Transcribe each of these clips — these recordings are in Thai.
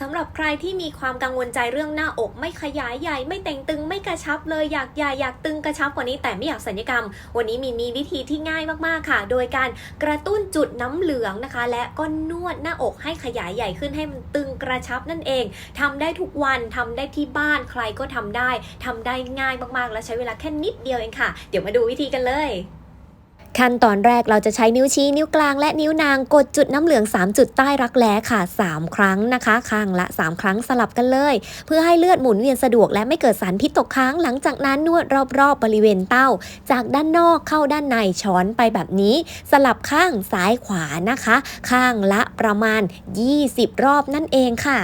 สำหรับใครที่มีความกังวลใจเรื่องหน้าอก ไม่ขยายใหญ่ไม่แต่งตึงไม่กระชับเลยอยากใหญ่อยากตึงกระชับกว่านี้แต่ไม่อยากสัญญกรรม วันนี้มีมีวิธีที่ง่ายมากๆค่ะ โดยการกระตุ้นจุดน้ำเหลืองนะคะ และก็นวดหน้าอกให้ขยายใหญ่ขึ้นให้มันตึงกระชับนั่นเองทำได้ทุกวันทำได้ที่บ้านใครก็ทำได้ทำได้ง่ายมากๆ และใช้เวลาแค่นิดเดียวเองค่ะ เดี๋ยวมาดูวิธีกันเลย ขั้นตอนแรกเราจะใช้นิ้วชี้นิ้วกลางและนิ้วนางกดจุดน้ำเหลือง 3 จุดใต้รักแร้ค่ะ 3 ครั้งนะคะข้างละ 3 ครั้งสลับกันเลย เพื่อให้เลือดหมุนเวียนสะดวกและไม่เกิดสารพิษตกค้าง หลังจากนั้นนวดรอบๆบริเวณเต้า จากด้านนอกเข้าด้านในช้อนไปแบบนี้ สลับข้างซ้ายขวานะคะ ข้างละประมาณ 20 รอบนั่นเองค่ะ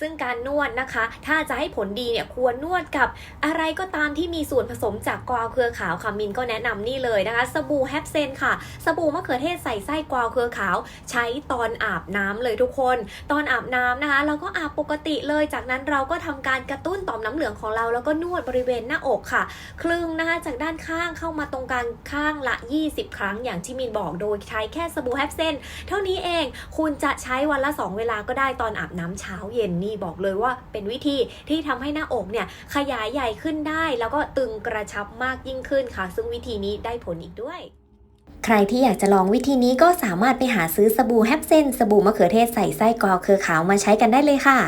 ซึ่งการนวดนะคะ ถ้าจะให้ผลดีเนี่ยควรนวดกับอะไรก็ตามที่มีส่วนผสมจากกวาวเครือขาวค่ะมินก็แนะนำนี่เลยนะคะ สบู่แฮปเซนค่ะ สบู่มะเขือเทศใส่ไส้กวาวเครือขาว ใช้ตอนอาบน้ำเลยทุกคน ตอนอาบน้ำนะคะเราก็อาบปกติเลย จากนั้นเราก็ทำการกระตุ้นต่อมน้ำเหลืองของเรา แล้วก็นวดบริเวณหน้าอกค่ะ คลึงนะคะจากด้านข้างเข้ามาตรงกลางข้างละ 20 ครั้งอย่างที่มินบอกโดยใช้แค่สบู่แฮปเซนเท่านี้เอง คุณจะใช้วันละ 2 เวลาก็ได้ตอนอาบน้ำเช้าเย็นนี่บอกเลยว่าเป็นวิธีที่ทำให้หน้าอกเนี่ยขยายใหญ่ขึ้นได้ แล้วก็ตึงกระชับมากยิ่งขึ้นค่ะ ซึ่งวิธีนี้ได้ผลอีกด้วยใครที่อยากจะลองวิธีนี้ก็สามารถไปหาซื้อสบู่แฮปเซนสบู่มะเขือเทศใส่ไส้กรอกเครือขาวมาใช้กันได้เลยค่ะ